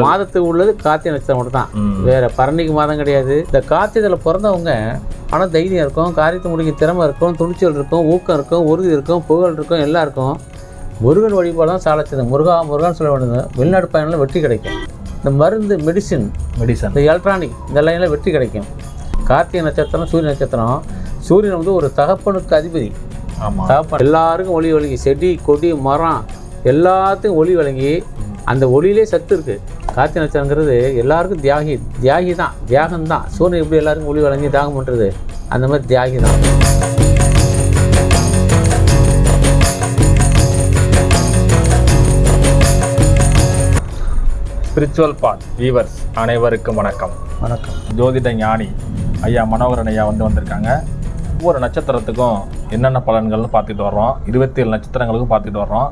மாதத்துக்கு உள்ளது கார்த்திகை நட்சத்திரம் மட்டும் தான். வேற பரணிக்கு மாதம் கிடையாது. இந்த கார்த்திகையில் பிறந்தவங்க மன தைரியம் இருக்கும் காரியத்தை முடிக்க திறமை இருக்கும் துணிச்சல் இருக்கும் ஊக்கம் இருக்கும் உறுதி இருக்கும் புகழ் இருக்கும் எல்லாம் இருக்கும். முருகன் வழிபாடு தான் சாலச்சது முருகா முருகன் சொல்ல வேண்டியது வெளிநாட்டு பயணம்ல வெற்றி கிடைக்கும். இந்த மருந்து மெடிசின் மெடிசன் இந்த எலக்ட்ரானிக் இந்த லைனில் வெற்றி கிடைக்கும். கார்த்திகை நட்சத்திரம் சூரிய நட்சத்திரம். சூரியன் வந்து ஒரு தகப்பனுக்கு அதிபதி. ஆமாம் தகப்பன். எல்லாருக்கும் ஒளி வழங்கி செடி கொடி மரம் எல்லாத்துக்கும் ஒளி வழங்கி அந்த ஒளியிலே சத்து இருக்கு. கார்த்திகை நட்சத்திரங்கிறது எல்லாருக்கும் தியாகி தியாகி தான் தியாகம் தான் சூரியன் எப்படி எல்லாருக்கும் ஒளி வழங்கி தியாகம் பண்ணுறது அந்த மாதிரி தியாகி தான் ஸ்பிரிச்சுவல் பாட் வீவர்ஸ் அனைவருக்கும் வணக்கம். வணக்கம். ஜோதிட ஞானி ஐயா மனோகரன் ஐயா வந்து வந்திருக்காங்க. ஒவ்வொரு நட்சத்திரத்துக்கும் என்னென்ன பலன்கள்னு பார்த்துட்டு வர்றோம். இருபத்தி ஏழு நட்சத்திரங்களுக்கும் பார்த்துட்டு வர்றோம்.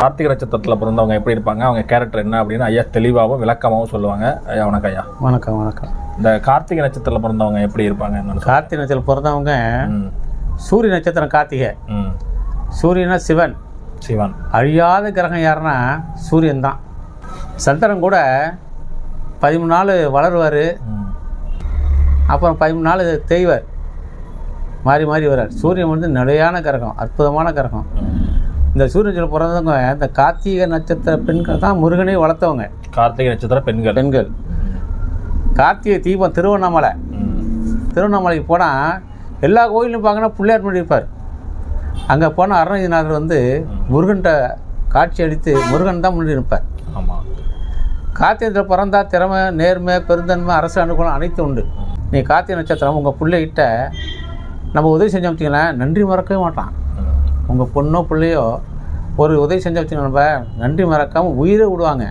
கார்த்திகை நட்சத்திரத்தில் பிறந்தவங்க எப்படி இருப்பாங்க? அவங்க கேரக்டர் என்ன அப்படின்னு ஐயா தெளிவாகவும் விளக்கமாகவும் சொல்லுவாங்க. ஐயா வணக்கம் ஐயா. வணக்கம் வணக்கம். இந்த கார்த்திகை நட்சத்திரத்தில் பிறந்தவங்க எப்படி இருப்பாங்க. கார்த்திகை நட்சத்திரம் பிறந்தவங்க சூரிய நட்சத்திரம் கார்த்திகை. சூரியனா சிவன். சிவன். அழியாத கிரகம் யாருன்னா சூரியன் தான். சந்திரன் கூட பதிமூணு நாள் வளருவார். அப்புறம் பதிமூணு நாள் தேய்வார். மாறி மாறி வர்றார். சூரியன் வந்து நிலையான கிரகம் அற்புதமான கிரகம். இந்த சூரியன் பிறந்தவங்க இந்த கார்த்திகை நட்சத்திர பெண்கள் தான் முருகனை வளர்த்தவங்க. கார்த்திகை நட்சத்திர பெண்கள். பெண்கள். கார்த்திகை தீபம் திருவண்ணாமலை. திருவண்ணாமலைக்கு போனால் எல்லா கோயிலும் பார்க்கணும் பிள்ளையார் முன்னாடி இருப்பார். அங்கே போனால் அருணகிரிநாதர் வந்து முருகன்கிட்ட காட்சி அளித்து முருகன் தான் முன்னாடி இருப்பார் ஆமாம் கார்த்திகத்தில் பிறந்தா திறமை நேர்மை பெருந்தன்மை அரசு அனுகூலம் அனைத்தும் உண்டு. நீ கார்த்திகை நட்சத்திரம் உங்கள் பிள்ளைகிட்ட நம்ம உதவி செஞ்சோம் வச்சுங்களேன் நன்றி மறக்கவே மாட்டான். உங்கள் பொண்ணோ பிள்ளையோ ஒரு உதவி செஞ்ச வச்சுக்கோங்க நம்ம நன்றி மறக்காமல் உயிரை விடுவாங்க.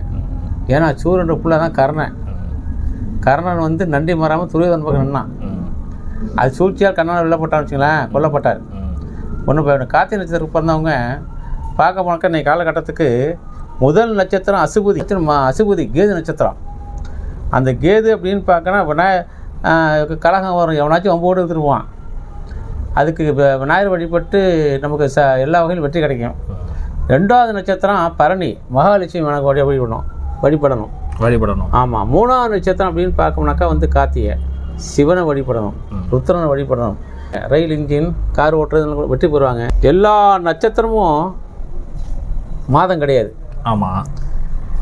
ஏன்னா சூரியன்ற பிள்ளை தான் கர்ணன். கர்ணன் வந்து நன்றி மறாமல் துரியோதன் பக்கம் நின்னான் அது சூழ்ச்சியால் கண்ணால் வெல்லப்பட்டான்னு வச்சுங்களேன் கொல்லப்பட்டார். ஒன்று போயிடும் கார்த்திகை நட்சத்திரத்துக்கு பிறந்தவங்க பார்க்க போனாக்க இன்னைக்கு காலகட்டத்துக்கு முதல் நட்சத்திரம் அசுபதி. அசுபதி கேது நட்சத்திரம். அந்த கேது அப்படின்னு பார்க்கனா விநாய கழகம் கலகம் வரும். எவனாச்சும் ஒம்போடு எடுத்துருவான் அதுக்கு விநாயகர் வழிபட்டு நமக்கு ச எல்லா வகையிலும் வெற்றி கிடைக்கும். ரெண்டாவது நட்சத்திரம் பரணி. மகாலட்சுமி எனக்கு வழி வழிபடணும். வழிபடணும். வழிபடணும். ஆமாம் மூணாவது நட்சத்திரம் அப்படின்னு பார்க்கணும்னாக்கா வந்து கார்த்திகை. சிவனை வழிபடணும். ருத்ரனை வழிபடணும். ரயில் இன்ஜின் கார் ஓட்டுறது வெற்றி பெறுவாங்க. எல்லா நட்சத்திரமும் மாதம் கிடையாது. ஆமாம்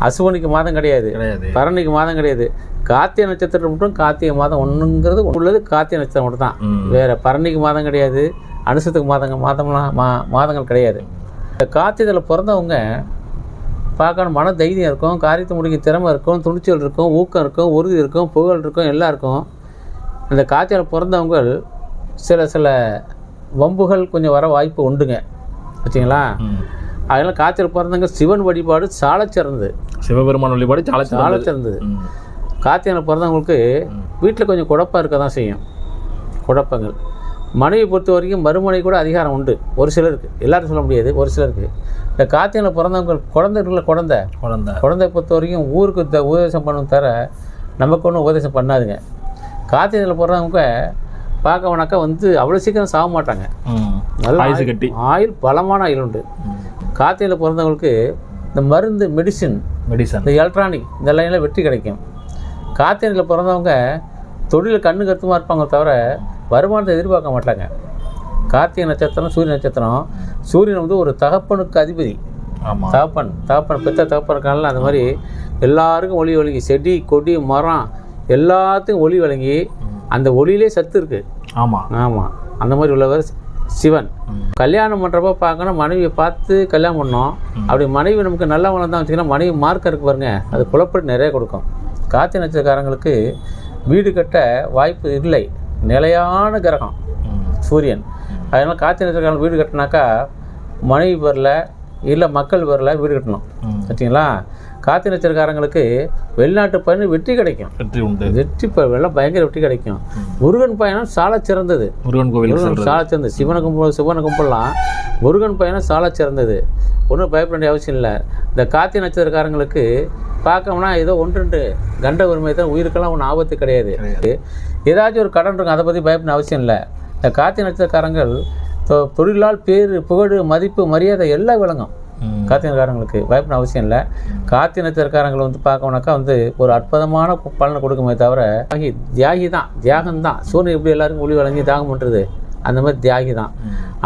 அசுவனிக்கு மாதம் கிடையாது. கிடையாது. பரணிக்கு மாதம் கிடையாது. கார்த்திகை நட்சத்திரம் மட்டும் கார்த்திகை மாதம் ஒன்றுங்கிறது உள்ளது கார்த்திகை நட்சத்திரம் மட்டும் தான். வேற பரணிக்கு மாதம் கிடையாது அனுசத்துக்கு மாதங்க மாதம்லாம் மா மாதங்கள் கிடையாது. இந்த கார்த்திகையில் பிறந்தவங்க பார்க்கணும் மன தைரியம் இருக்கும் காரியத்தை முடிக்க திறமை இருக்கும் துணிச்சல் இருக்கும் ஊக்கம் இருக்கும் உறுதி இருக்கும் புகழ் இருக்கும் எல்லாம் இருக்கும். இந்த கார்த்திகையில் பிறந்தவங்க சில சில வம்புகள் கொஞ்சம் வர வாய்ப்பு உண்டுங்க. வச்சுங்களா. அதெல்லாம் கார்த்திகையில் பிறந்தவங்க சிவன் வழிபாடு சாலச் சிறந்தது சிவபெருமான் வழிபாடு சாலை கார்த்திகையில் பிறந்தவங்களுக்கு வீட்டில் கொஞ்சம் குழப்பம் இருக்க தான் செய்யும். குழப்பங்கள். மனைவி பொறுத்த வரைக்கும் மறுமனை கூட அதிகாரம் உண்டு. ஒரு சிலருக்கு. எல்லாரும் சொல்ல முடியாது. ஒரு சிலருக்கு. இந்த கார்த்திகையில் பிறந்தவங்க குழந்தை இருக்குல்ல குழந்தை. குழந்தை. குழந்தைய பொறுத்த வரைக்கும் ஊருக்கு த உபதேசம் பண்ணும் தர நமக்கு ஒன்றும் உபதேசம் பண்ணாதுங்க. கார்த்திகையில் பிறந்தவங்க பார்க்க வந்து அவ்வளோ சீக்கிரம் சாக மாட்டாங்க. நல்ல ஆயுசு ஆயுள்- கட்டி. ஆயுள் பலமான ஆயுள் உண்டு. கார்த்திகையில் பிறந்தவங்களுக்கு இந்த மருந்து மெடிசின் மெடிசன் இந்த எலக்ட்ரானிக் இந்த லைனில் வெற்றி கிடைக்கும். கார்த்திகையில் பிறந்தவங்க தொழில் கண்ணு கருத்துமாக இருப்பாங்க தவிர வருமானத்தை எதிர்பார்க்க மாட்டாங்க. கார்த்திகை நட்சத்திரம் சூரிய நட்சத்திரம் சூரியன் வந்து ஒரு தகப்பனுக்கு அதிபதி. தகப்பன் தகப்பன் பெத்த தகப்பன் இருக்காங்கல்ல அந்த மாதிரி எல்லாருக்கும் ஒளி வழங்கி செடி கொடி மரம் எல்லாத்துக்கும் ஒளி வழங்கி அந்த ஒளியிலே சத்து இருக்கு. ஆமாம் ஆமாம் அந்த மாதிரி உள்ளவர் சிவன். கல்யாணம் பண்ணுறப்ப பார்க்கணும் மனைவியை பார்த்து கல்யாணம் பண்ணோம் அப்படி மனைவி நமக்கு நல்ல தான் வச்சுக்கணும். மனைவி மார்க்கம் இருக்கு பாருங்க அது குழப்படி நிறைய கொடுக்கும். கார்த்திகை நட்சத்திரக்காரங்களுக்கு வீடு கட்ட வாய்ப்பு இல்லை. நிலையான கிரகம். சூரியன். அதனால் கார்த்திகை நட்சத்திரக்காரங்க வீடு கட்டினாக்கா மனைவி வரல இல்லை மக்கள் வரல வீடு கட்டணும். ம். பார்த்தீங்களா கார்த்திகை நட்சத்திரக்காரங்களுக்கு வெளிநாட்டு பயணம் வெற்றி கிடைக்கும். வெற்றி உண்டு. வெற்றி வெள்ளம் பயங்கர வெற்றி கிடைக்கும். முருகன் பயணம் சால சிறந்தது. முருகன் செல்றது. சால சிறந்தது. சிவனை கும்பிட சிவனை கும்பிடலாம். முருகன் பயணம் சால சிறந்தது. ஒன்றும் பயப்பட வேண்டிய அவசியம் இல்லை. இந்த கார்த்திகை நட்சத்திரக்காரங்களுக்கு பார்க்கணும்னா ஏதோ ஒன்று ரெண்டு கண்ட உரிமை தான். உயிருக்கெல்லாம் ஒன்றும் ஆபத்து கிடையாது. ஏதாச்சும் ஒரு கடன் இருக்கும். அதை பற்றி பயப்பட அவசியம் இல்லை. இந்த கார்த்திகை நட்சத்திரக்காரங்கள் தொழிலால் பேர் புகழ் மதிப்பு மரியாதை எல்லாம் விளங்கும். காத்தினக்காரங்களுக்கு பயப்பட அவசியம் இல்லை. காத்தினத்திற்காரங்களை வந்து பார்க்கணுனாக்கா வந்து ஒரு அற்புதமான பலனை கொடுக்குமே தவிர தியாகி தியாகி தான். தியாகம் தான். சூரியன் எப்படி எல்லாருக்கும் ஒளி வழங்கி தியாகம் பண்ணுறது அந்த மாதிரி தியாகி தான்.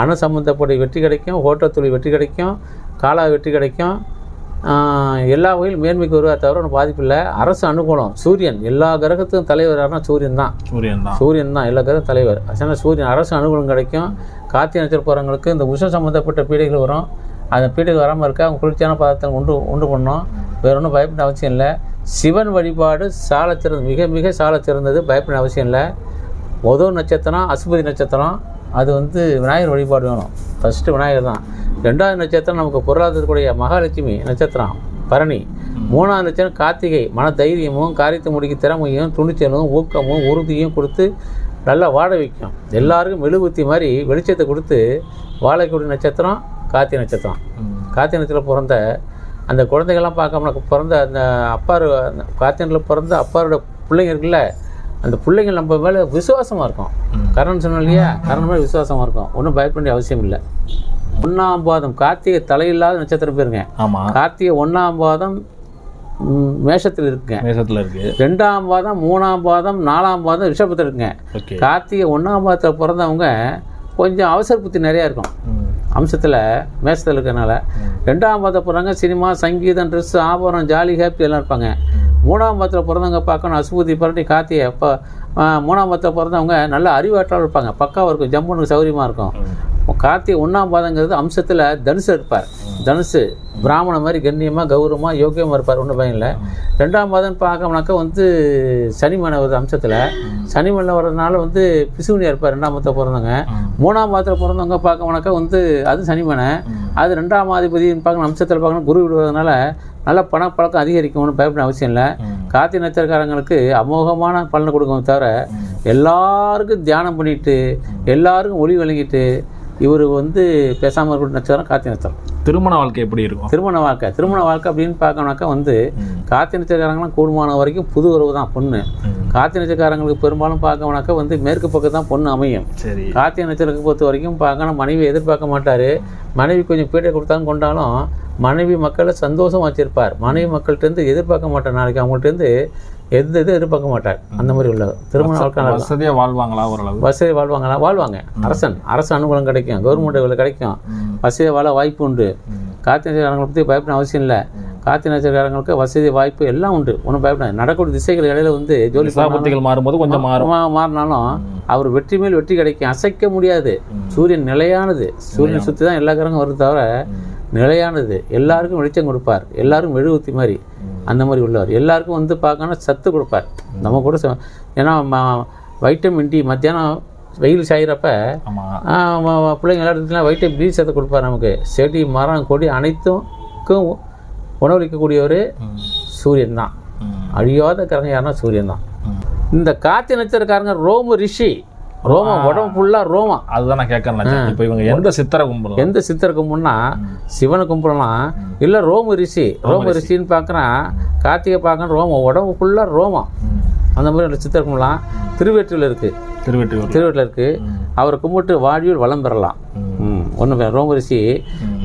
அணு சம்மந்தப்பட்ட வெற்றி கிடைக்கும். ஓட்டத்துளி வெற்றி கிடைக்கும். காலா வெற்றி கிடைக்கும். எல்லா வகையிலும் மேன்மைக்கு வருவா தவிர ஒன்றும் பாதிப்பு இல்லை. அரசு அனுகூலம். சூரியன். எல்லா கிரகத்துக்கும் தலைவர் யாருன்னா சூரியன் தான். சூரியன் தான். சூரியன் தான். எல்லா கிரகம் தலைவர். அதனால் சூரியன் அரசு அனுகூலம் கிடைக்கும். கார்த்திகை நட்சத்திரக்காரங்களுக்கு இந்த உஷம் சம்மந்தப்பட்ட பீடைகள் வரும். அந்த பீடைகள் வராமல் இருக்க? அவங்க குளிர்ச்சியான பதார்த்தம் உண்டு உண்டு பண்ணணும் வேற ஒன்றும் பயப்பட அவசியம் இல்லை. சிவன் வழிபாடு சால சிறந்த மிக மிக சால சிறந்தது பயப்பட அவசியம் இல்லை. முதல் நட்சத்திரம் அசுபதி நட்சத்திரம். அது வந்து விநாயகர் வழிபாடு வேணும். ஃபஸ்ட்டு விநாயகர் தான். ரெண்டாவது நட்சத்திரம் நமக்கு பொருளாதாரத்துக்குரிய மகாலட்சுமி நட்சத்திரம் பரணி. மூணாவது நட்சத்திரம் கார்த்திகை. மன தைரியமும் காரியத்தை முடிக்க திறமையும் துணிச்சலும் ஊக்கமும் உறுதியும் கொடுத்து நல்லா வாழ வைக்கும். எல்லாருக்கும் மெழுகுத்தி மாதிரி வெளிச்சத்தை கொடுத்து வாழக்கூடிய நட்சத்திரம் கார்த்திகை நட்சத்திரம். ம். கார்த்திகை நட்சத்திரம் பிறந்த அந்த குழந்தைகள்லாம் பார்க்காம பிறந்த அந்த அப்பாரு அந்த கார்த்திகையில் பிறந்த அப்பாரோட பிள்ளைங்க இருக்குல்ல அந்த பிள்ளைங்க நம்ம மேலே விசுவாசமாக இருக்கும். கரண் சொன்னோம் இல்லையா? கரண் மேலே விசுவாசமாக இருக்கும். ஒன்றும் பயப்பட வேண்டிய அவசியம் இல்லை. ஒன்றாம் பாதம். கார்த்திகை தலையில்லாத நட்சத்திரம் பேருங்க. ஆமா. கார்த்திகை ஒன்றாம் பாதம் மேஷத்தில் இருக்குங்க. மேசத்துல இருக்கு. ரெண்டாம் பாதம் மூணாம் பாதம் நாலாம் பாதம் ரிஷபத்தில் இருக்குங்க. கார்த்திகை ஒன்றாம் பாதத்தில் பிறந்தவங்க கொஞ்சம் அவசர புத்தி நிறையா இருக்கும். அம்சத்தில் மேசத்தில் இருக்கிறனால ரெண்டாம் பாதத்தில் பிறந்தவங்க சினிமா சங்கீதம் ட்ரெஸ் ஆபரணம் ஜாலி ஹாப்பி எல்லாம் இருப்பாங்க. மூணாம் பாதத்தில் பிறந்தவங்க பார்க்கணும் அசுபதி பரட்டி கார்த்திகை அப்போ மூணாம் பாதத்தில் பிறந்தவங்க நல்ல அறிவாற்றல் இருப்பாங்க. பக்காவாக இருக்கும். ஜம்முனுக்கு சௌகரியமாக இருக்கும். கார்த்திகை ஒன்றாம் பாதங்கிறது அம்சத்தில் தனுசு இருப்பார். தனுசு பிராமண மாதிரி கண்ணியமாக கௌரவமாக யோக்கியமாக இருப்பார் ஒன்றும் பயம் இல்லை. ரெண்டாம் பாதம் பார்க்கணுனாக்கா வந்து சனிமனை வருது அம்சத்தில். சனிமனை வர்றதுனால வந்து பிசுவனியாக இருப்பார் ரெண்டாம் பாதத்தை பிறந்தவங்க. மூணாம் மாதத்தில் பிறந்தவங்க பார்க்கணுனாக்கா வந்து அது சனிமனை. அது ரெண்டாம் அதிபதினு பார்க்கணும் அம்சத்தில் பார்க்கணும் குரு விடுவதனால நல்ல பணப்பழக்கம் அதிகரிக்கும்னு பயப்பட அவசியம் இல்லை. கார்த்திகை நட்சத்திரக்காரங்களுக்கு அமோகமான பலனை கொடுக்கும் தவிர எல்லாருக்கும் தியானம் பண்ணிட்டு எல்லாருக்கும் ஒளி வழங்கிட்டு இவர் வந்து பேசாமல் இருக்கிற நட்சத்திரம் கார்த்திகை நட்சத்திரம். திருமண வாழ்க்கை எப்படி இருக்கும்? திருமண வாழ்க்கை திருமண வாழ்க்கை அப்படின்னு பார்க்கணுனாக்கா வந்து ம். கார்த்திகை நட்சத்திரக்காரங்களாம் கூடுமான வரைக்கும் புது உறவு தான் பொண்ணு. ம். கார்த்திகை நட்சத்திரக்காரங்களுக்கு பெரும்பாலும் பார்க்கணுனாக்கா வந்து மேற்கு பக்கம் தான் பொண்ணு அமையும். சரி. கார்த்திகை நட்சத்திரத்தை பொறுத்த வரைக்கும் பார்க்கணும் மனைவி எதிர்பார்க்க மாட்டார். மனைவி கொஞ்சம் பீட்டை கொடுத்தாலும் கொண்டாலும் மனைவி மக்களை சந்தோஷம் வச்சிருப்பார். மனைவி மக்கள்கிட்டருந்து எதிர்பார்க்க மாட்டார். நாளைக்கு அவங்கள்ட்டேருந்து எந்த இதுவும் எதிர்பார்க்க மாட்டார். அந்த மாதிரி உள்ளது. திருமண வாழ்க்கை நல்லா இருக்கும். வசதியா வாழ்வாங்களா ஓரளவு? வசதி வாழ்வாங்களா? வாழ்வாங்க. அரசன். அரசு அனுகூலம் கிடைக்கும். கவர்மெண்ட் இவ்வளோ கிடைக்கும். ம். வசதி வாழ வாய்ப்பு உண்டு. கார்த்திகை நட்சத்திரங்களை பற்றி பயப்பட அவசியம் இல்லை. கார்த்திகை நட்சத்திரக்காரங்களுக்கு வசதி வாய்ப்பு எல்லாம் உண்டு. ஒன்றும் பயப்பட நடக்கூடிய திசைகள் இடையில வந்து ஜோலி திசாபுத்திகள் மாறும்போது கொஞ்சம் மாறும். மாறினாலும் அவர் வெற்றி மேல் வெற்றி கிடைக்கும். அசைக்க முடியாது. சூரியன் நிலையானது. சூரியன் சுற்றி தான் எல்லா கிரகம் வருது தவிர நிலையானது. எல்லாருக்கும் வெளிச்சம் கொடுப்பார். எல்லாருக்கும் மெழுகுத்தி மாதிரி. அந்த மாதிரி உள்ளவர். எல்லாருக்கும் வந்து பார்க்கணும் சத்து கொடுப்பார். நம்ம கூட ஏன்னா ம- வைட்டமின் டி மத்தியானம் வெயில் சாயிறப்ப பிள்ளைங்க விளையாடுறதுலாம் வைட்டமின் டி சத்து கொடுப்பார் நமக்கு. செடி மரம் கொடி அனைத்துக்கும் உணவளிக்கக்கூடியவர். சூரியன் தான். அழியாத கிரகம் யாருன்னா சூரியன் தான். இந்த கார்த்திகை நட்சத்திரக்காரங்க ரோம ரிஷி. ரோமம் உடம்பு ஃபுல்லாக ரோமம். அதுதான் நான் கேட்கறேன். இப்போ இவங்க எந்த சித்தரை கும்பலம் எந்த சித்தரை கும்பிடனா சிவனை கும்பிடலாம். இல்லை ரோம ரிஷி. ரோம ரிஷின்னு பார்க்குறான். கார்த்திகை பார்க்கணும் ரோமம் உடம்பு ஃபுல்லாக ரோமம். அந்த மாதிரி ஒரு சித்தர் கும்பிடலாம் திருவேற்றில் இருக்குது திருவெற்றியூர் திருவேட்டில் இருக்குது அவரை கும்பிட்டு வாழ்வில் வளம் பெறலாம். ம். ஒன்று ரோம ரிஷி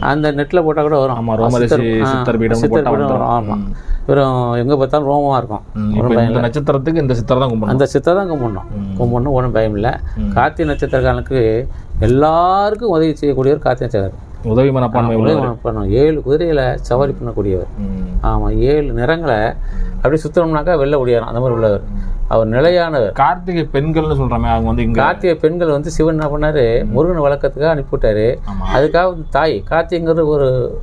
அந்த நெட்டில் போட்டால் கூட வரும். ஆமா, ரோம ரிஷி, சித்தர் பீடம் சித்தர் போட்டா பீடம் வரும். ஆமாம் வெறும் எங்கே பார்த்தாலும் ரோமமாக இருக்கும். இப்போ இந்த நட்சத்திரத்துக்கு இந்த சித்தரை தான் கும்பலம் அந்த சித்தரை தான் கும்பிடணும். கும்பிடணும் ஒன்றும் பயம் இல்லை. கார்த்திகை நட்சத்திரக்காரனுக்கு எல்லாருக்கும் உதவி செய்யக்கூடியவர் கார்த்திகை நட்சத்திரம் உதவி மனப்பான்மை உதவி பண்ணணும் ஏழு குதிரைகளை சவாரி பண்ணக்கூடியவர். ஆமாம் ஏழு நிறங்களை அப்படியே சுத்தணும்னாக்கா வெளில ஒடியாரம் அந்த மாதிரி உள்ளவர். அவர் நிலையானவர். கார்த்திகை பெண்கள்னு சொல்றாமே அவங்க வந்து கார்த்திகை பெண்கள் வந்து சிவன் என்ன பண்ணாரு? முருகன் வழக்கத்துக்காக அனுப்பிவிட்டாரு. அதுக்காக வந்து தாய். கார்த்திகைங்கிறது ஒரு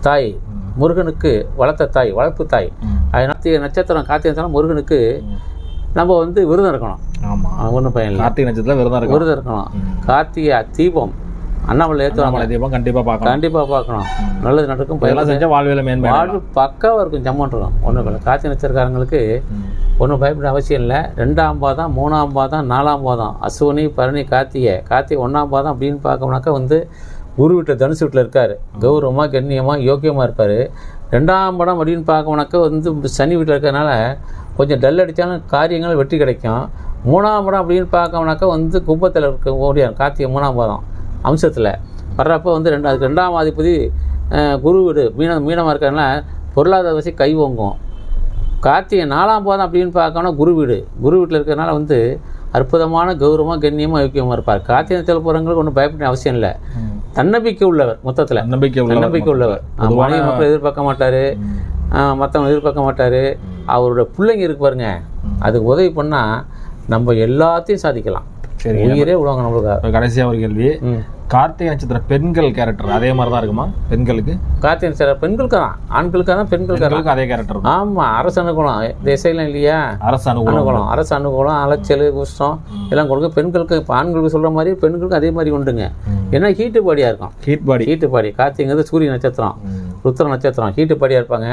தாய். முருகனுக்கு வளர்த்த தாய் வளர்ப்பு தாய். அதனால நட்சத்திரம் கார்த்திகை முருகனுக்கு நம்ம வந்து விரதம் இருக்கணும். ஆமா. ஒன்றும் பயன் கார்த்திகை நட்சத்திரம் விரதம் இருக்கணும். ம். கார்த்திகை தீபம். அண்ணாமலை ஏற்றுவாங்க தீபம் கண்டிப்பா பார்க்கலாம் கண்டிப்பாக பார்க்கணும். நல்லது நடக்கும். இதெல்லாம் செஞ்சா வாழ்வியல மேன்மை வாழ்வு பக்காவாக இருக்கும் ஜம்மன் இருக்கும் ஒன்றும் இல்லை. கார்த்திகை நட்சத்திரக்காரங்களுக்கு. ஒன்றும் பயப்பட அவசியம் இல்லை. ரெண்டாம் பாதம் மூணாம் பாதம் நாலாம் பாதம். அஸ்வினி பரணி கார்த்திகை. கார்த்திகை ஒன்றாம் பாதம் அப்படின்னு பார்க்கணுனாக்கா வந்து குரு வீட்டில் தனுசு வீட்டில் இருக்கார். கௌரவமாக கண்ணியமாக யோக்கியமாக இருப்பார். ரெண்டாம் படம் அப்படின்னு பார்க்கணுனாக்கா வந்து சனி வீட்டில் இருக்கிறதுனால கொஞ்சம் டல் அடித்தாலும் காரியங்கள் வெற்றி கிடைக்கும். மூணாம் படம் அப்படின்னு பார்க்கணுனாக்கா வந்து கும்பத்தில் இருக்க ஓடியார் கார்த்திகை மூணாம் பாதம். அம்சத்தில். வர்றப்போ வந்து ரெண்டு அதுக்கு ரெண்டாம் அதிபதி குரு வீடு மீன மீனமாக இருக்கிறதுனால பொருளாதார வசி கை ஓங்கும். கார்த்திகை நாலாம் பாதம் அப்படின்னு பார்க்கணும் குரு வீடு. குரு வீட்டில் இருக்கிறதுனால வந்து அற்புதமான கௌரவமாக கண்ணியமாக யோக்கியமாக இருப்பார். கார்த்திகை நட்சத்திர போகிறவங்களுக்கு ஒன்றும் பயப்பட அவசியம் இல்லை. தன்னம்பிக்கை உள்ளவர் மொத்தத்தில். நம்பிக்கை தன்னம்பிக்கை உள்ளவர். மனைவி மக்கள் எதிர்பார்க்க மாட்டார். மற்றவங்க எதிர்பார்க்க மாட்டார். அவரோட பிள்ளைங்க இருக்கு பாருங்க. அதுக்கு உதவி பண்ணால் நம்ம எல்லாத்தையும் சாதிக்கலாம். சரி உயிரே விடுவாங்க நம்மளுக்கு. இப்ப கடைசியா ஒரு கேள்வி. கார்த்திகை நட்சத்திர பெண்கள் கேரக்டர் அதே மாதிரி தான் இருக்குமா? பெண்களுக்கு? கார்த்திகை சில பெண்களுக்கு தான் ஆண்களுக்காக தான்? பெண்களுக்கு அதே கேரக்டர் ஆமாம் அரசு அனுகூலம். திசையிலும் இல்லையா? அரசு அனுகூலம். அனுகூலம். அரசு அனுகூலம் அலைச்சல் குஷ்டம் எல்லாம் கொடுக்க பெண்களுக்கு இப்போ ஆண்களுக்கு சொல்கிற மாதிரி பெண்களுக்கு அதே மாதிரி உண்டுங்க. ஏன்னா ஹீட்டு பாடியாக இருக்கும். ஹீட் பாடி ஹீட்டு பாடி கார்த்திங்கிறது சூரிய நட்சத்திரம். ருத்ர நட்சத்திரம். ஹீட்டு பாடியாக இருப்பாங்க.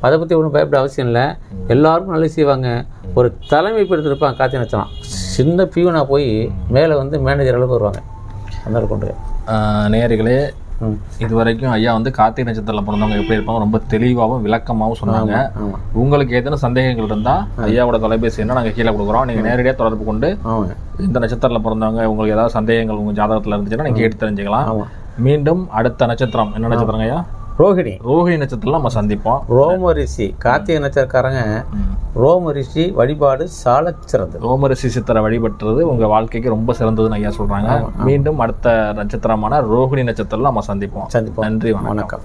அதை பற்றி ஒன்றும் பயப்பட அவசியம் இல்லை. எல்லாருக்கும் நல்லது செய்வாங்க. ஒரு தலைமை இருப்பாங்க கார்த்திகை நட்சத்திரம். சின்ன பியூனாக போய் மேலே வந்து மேனேஜர் அளவுக்கு வருவாங்க. அந்த கொண்டு ம். இது வரைக்கும் ஐயா வந்து கார்த்திகை நட்சத்திரத்தில் பிறந்தவங்க எப்படி இருப்பாங்க? ரொம்ப தெளிவாகவும் விளக்கமாகவும் சொன்னாங்க. உங்களுக்கு ஏதேனும் சந்தேகங்கள் இருந்தால் ஐயாவோட தொலைபேசி என்ன நாங்கள் கீழே கொடுக்குறோம். நீங்கள் நேரடியாக தொடர்பு கொண்டு இந்த நட்சத்திரத்தில் பிறந்தவங்க உங்களுக்கு ஏதாவது சந்தேகங்கள் உங்கள் ஜாதகத்தில் இருந்துச்சுன்னா நீங்கள் கேட்டு தெரிஞ்சுக்கலாம். மீண்டும் அடுத்த நட்சத்திரம். என்ன நட்சத்திரங்க ஐயா? ரோஹிணி. ரோஹிணி நட்சத்திரம் நம்ம சந்திப்போம். ரோம ரிஷி கார்த்திகை நட்சத்திரக்காரங்க ரோம ரிஷி வழிபாடு சாலச் சிறந்தது. ரோமரிஷி சித்தரை வழிபட்டுறது உங்கள் வாழ்க்கைக்கு ரொம்ப சிறந்ததுன்னு ஐயா சொல்கிறாங்க மீண்டும் அடுத்த நட்சத்திரமான ரோஹிணி நட்சத்திரம் நம்ம சந்திப்போம். சந்திப்போம். நன்றி வணக்கம்.